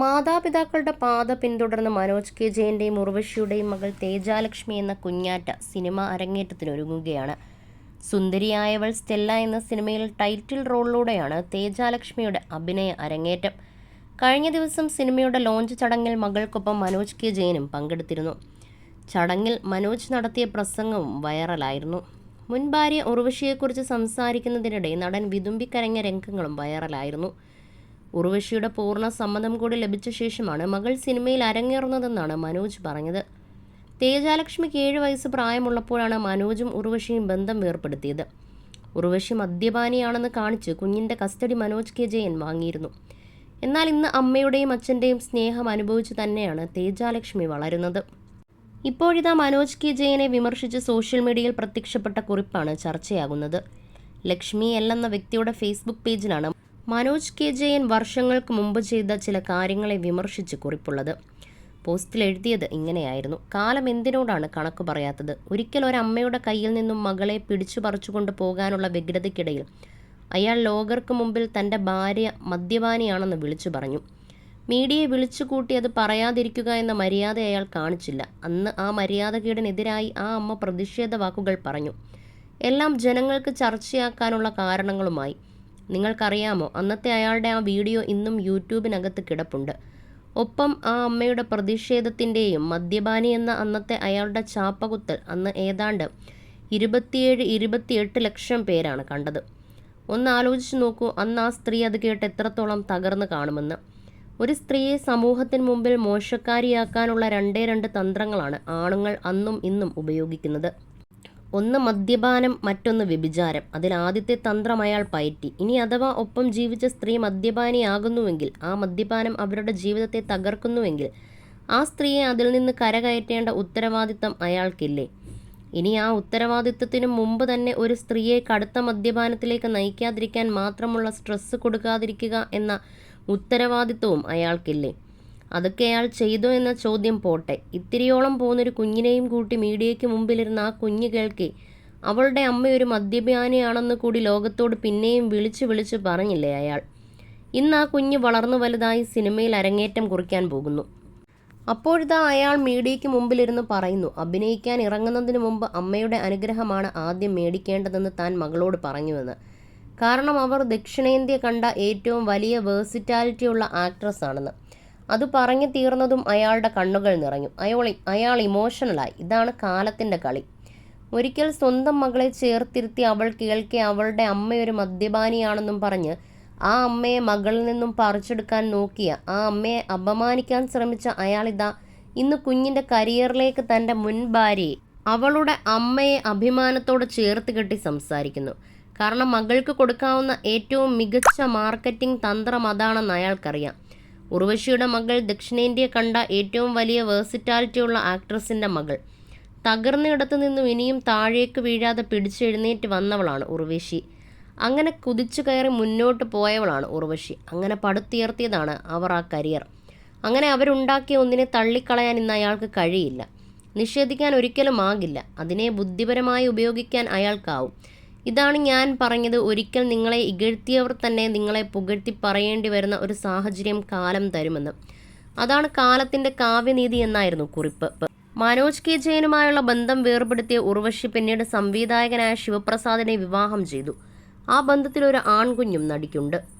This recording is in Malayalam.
മാതാപിതാക്കളുടെ പാത പിന്തുടർന്ന് മനോജ് കെ ജയന്റെയും ഉർവശിയുടെയും മകൾ തേജാലക്ഷ്മി എന്ന കുഞ്ഞാറ്റ സിനിമ അരങ്ങേറ്റത്തിനൊരുങ്ങുകയാണ്. സുന്ദരിയായവൾ സ്റ്റെല്ല എന്ന സിനിമയിൽ ടൈറ്റിൽ റോളിലൂടെയാണ് തേജാലക്ഷ്മിയുടെ അഭിനയ അരങ്ങേറ്റം. കഴിഞ്ഞ ദിവസം സിനിമയുടെ ലോഞ്ച് ചടങ്ങിൽ മകൾക്കൊപ്പം മനോജ് കെ ജയനും പങ്കെടുത്തിരുന്നു. ചടങ്ങിൽ മനോജ് നടത്തിയ പ്രസംഗവും വൈറലായിരുന്നു. മുൻ ഭാര്യ ഉർവശിയെക്കുറിച്ച് സംസാരിക്കുന്നതിനിടെ നടൻ വിതുമ്പിക്കരഞ്ഞ രംഗങ്ങളും വൈറലായിരുന്നു. ഉർവശിയുടെ പൂർണ സമ്മതം കൂടി ലഭിച്ച ശേഷമാണ് മകൾ സിനിമയിൽ അരങ്ങേറുന്നതെന്നാണ് മനോജ് പറഞ്ഞത്. തേജാലക്ഷ്മിക്ക് ഏഴ് വയസ്സ് പ്രായമുള്ളപ്പോഴാണ് മനോജും ഉർവശിയും ബന്ധം വേർപ്പെടുത്തിയത്. ഉർവശി മദ്യപാനിയാണെന്ന് കാണിച്ച് കുഞ്ഞിന്റെ കസ്റ്റഡി മനോജ് കെ ജയൻ വാങ്ങിയിരുന്നു. എന്നാൽ ഇന്ന് അമ്മയുടെയും അച്ഛന്റെയും സ്നേഹം അനുഭവിച്ച് തന്നെയാണ് തേജാലക്ഷ്മി വളരുന്നത്. ഇപ്പോഴിതാ മനോജ് കെ ജയനെ വിമർശിച്ച് സോഷ്യൽ മീഡിയയിൽ പ്രത്യക്ഷപ്പെട്ട കുറിപ്പാണ് ചർച്ചയാകുന്നത്. ലക്ഷ്മി എൽ എന്ന വ്യക്തിയുടെ ഫേസ്ബുക്ക് പേജിലാണ് മനോജ് കെ ജയൻ വർഷങ്ങൾക്ക് മുമ്പ് ചെയ്ത ചില കാര്യങ്ങളെ വിമർശിച്ച് കുറിപ്പുള്ളത്. പോസ്റ്റിൽ എഴുതിയത് ഇങ്ങനെയായിരുന്നു. കാലം എന്തിനോടാണ് കണക്ക് പറയാത്തത്? ഒരിക്കൽ ഒരമ്മയുടെ കയ്യിൽ നിന്നും മകളെ പിടിച്ചു പറിച്ചുകൊണ്ട് പോകാനുള്ള വ്യഗ്രതയ്ക്കിടയിൽ അയാൾ ലോകർക്ക് മുമ്പിൽ തന്റെ ഭാര്യ മദ്യപാനിയാണെന്ന് വിളിച്ചു പറഞ്ഞു. മീഡിയയെ വിളിച്ചുകൂട്ടി അത് പറയാതിരിക്കുക എന്ന മര്യാദ അയാൾ കാണിച്ചില്ല. അന്ന് ആ മര്യാദകേടിനെതിരായി ആ അമ്മ പ്രതിഷേധ വാക്കുകൾ പറഞ്ഞു. എല്ലാം ജനങ്ങൾക്ക് ചർച്ചയാക്കാനുള്ള കാരണങ്ങളുമായി. നിങ്ങൾക്കറിയാമോ? അന്നത്തെ അയാളുടെ ആ വീഡിയോ ഇന്നും യൂട്യൂബിനകത്ത് കിടപ്പുണ്ട്. ഒപ്പം ആ അമ്മയുടെ പ്രതിഷേധത്തിന്റെയും മദ്യപാനി എന്ന അന്നത്തെ അയാളുടെ ചാപ്പകുത്തൽ അന്ന് ഏതാണ്ട് ഇരുപത്തിയേഴ് ഇരുപത്തിയെട്ട് ലക്ഷം പേരാണ് കണ്ടത്. ഒന്ന് ആലോചിച്ച് നോക്കൂ അന്ന് ആ സ്ത്രീ അത് കേട്ട് എത്രത്തോളം തകർന്നു കാണുമെന്ന്. ഒരു സ്ത്രീയെ സമൂഹത്തിന് മുമ്പിൽ മോശക്കാരിയാക്കാനുള്ള രണ്ടേ രണ്ട് തന്ത്രങ്ങളാണ് ആണുങ്ങൾ അന്നും ഇന്നും ഉപയോഗിക്കുന്നത്. ഒന്ന് മദ്യപാനം മറ്റൊന്ന് വ്യഭിചാരം. അതിൽ ആദ്യത്തെ തന്ത്രം അയാൾ പയറ്റി. ഇനി അഥവാ ഒപ്പം ജീവിച്ച സ്ത്രീ മദ്യപാനിയാകുന്നുവെങ്കിൽ ആ മദ്യപാനം അവരുടെ ജീവിതത്തെ തകർക്കുന്നുവെങ്കിൽ ആ സ്ത്രീയെ അതിൽ നിന്ന് കരകയറ്റേണ്ട ഉത്തരവാദിത്തം അയാൾക്കില്ലേ? ഇനി ആ ഉത്തരവാദിത്തത്തിനു മുമ്പ് തന്നെ ഒരു സ്ത്രീയെ കടുത്ത മദ്യപാനത്തിലേക്ക് നയിക്കാതിരിക്കാൻ മാത്രമുള്ള സ്ട്രെസ്സ് കൊടുക്കാതിരിക്കുക എന്ന ഉത്തരവാദിത്വവും അയാൾക്കില്ലേ? അതൊക്കെ അയാൾ ചെയ്തു എന്ന ചോദ്യം പോട്ടെ. ഇത്തിരിയോളം പോകുന്നൊരു കുഞ്ഞിനെയും കൂട്ടി മീഡിയയ്ക്ക് മുമ്പിലിരുന്ന ആ കുഞ്ഞ് കേൾക്കെ. അവളുടെ അമ്മ ഒരു മദ്യപാനിയാണെന്ന് കൂടി ലോകത്തോട് പിന്നെയും വിളിച്ചു വിളിച്ച് പറഞ്ഞില്ലേ അയാൾ. ഇന്ന് ആ കുഞ്ഞ് വളർന്നു വലുതായി സിനിമയിൽ അരങ്ങേറ്റം കുറിക്കാൻ പോകുന്നു. അപ്പോഴിതാ അയാൾ മീഡിയയ്ക്ക് മുമ്പിലിരുന്ന് പറയുന്നു അഭിനയിക്കാൻ ഇറങ്ങുന്നതിന് മുമ്പ് അമ്മയുടെ അനുഗ്രഹമാണ് ആദ്യം മേടിക്കേണ്ടതെന്ന് താൻ മകളോട് പറഞ്ഞുവെന്ന്. കാരണം അവർ ദക്ഷിണേന്ത്യ കണ്ട ഏറ്റവും വലിയ വേഴ്സിറ്റാലിറ്റിയുള്ള ആക്ട്രസ് ആണെന്ന് അത് പറഞ്ഞു തീർന്നതും അയാളുടെ കണ്ണുകൾ നിറഞ്ഞു. അയാൾ അയാൾ ഇമോഷണലായി ഇതാണ് കാലത്തിന്റെ കളി. ഒരിക്കൽ സ്വന്തം മകളെ ചേർത്തിരുത്തി അവൾ കേൾക്കെ അവളുടെ അമ്മയൊരു മദ്യപാനിയാണെന്നും പറഞ്ഞ് ആ അമ്മയെ മകളിൽ നിന്നും പറിച്ചെടുക്കാൻ നോക്കിയ ആ അമ്മയെ അപമാനിക്കാൻ ശ്രമിച്ച അയാളിതാ ഇന്ന് കുഞ്ഞിന്റെ കരിയറിലേക്ക് തന്റെ മുൻ ഭാര്യയെ അവളുടെ അമ്മയെ അഭിമാനത്തോട് ചേർത്ത് കെട്ടി സംസാരിക്കുന്നു. കാരണം മകൾക്ക് കൊടുക്കാവുന്ന ഏറ്റവും മികച്ച മാർക്കറ്റിംഗ് തന്ത്രം അതാണെന്ന് അയാൾക്കറിയാം. ഉർവശിയുടെ മകൾ ദക്ഷിണേന്ത്യ കണ്ട ഏറ്റവും വലിയ വേഴ്സിറ്റാലിറ്റിയുള്ള ആക്ട്രസിന്റെ മകൾ. തകർന്നിടത്തു നിന്നും ഇനിയും താഴേക്ക് വീഴാതെ പിടിച്ചെഴുന്നേറ്റ് വന്നവളാണ് ഉർവശി. അങ്ങനെ കുതിച്ചു കയറി മുന്നോട്ട് പോയവളാണ് ഉർവശി. അങ്ങനെ പടുത്തുയർത്തിയതാണ് അവർ ആ കരിയർ അങ്ങനെ അവരുണ്ടാക്കിയ ഒന്നിനെ തള്ളിക്കളയാൻ ഇന്ന് അയാൾക്ക് കഴിയില്ല. നിഷേധിക്കാൻ ഒരിക്കലും ആകില്ല. അതിനെ ബുദ്ധിപരമായി ഉപയോഗിക്കാൻ അയാൾക്കാവും. ഇതാണ് ഞാൻ പറഞ്ഞത്. ഒരിക്കൽ നിങ്ങളെ ഇകഴ്ത്തിയവർ തന്നെ നിങ്ങളെ പുകഴ്ത്തി പറയേണ്ടി വരുന്ന ഒരു സാഹചര്യം കാലം തരുമെന്ന്. അതാണ് കാലത്തിന്റെ കാവ്യനീതി എന്നായിരുന്നു കുറിപ്പ്. മനോജ് കെ. ജയനുമായുള്ള ബന്ധം വേർപെടുത്തിയ ഉർവശി പിന്നീട് സംവിധായകനായ ശിവപ്രസാദിനെ വിവാഹം ചെയ്തു. ആ ബന്ധത്തിൽ ഒരു ആൺകുഞ്ഞും നടിക്കുണ്ട്.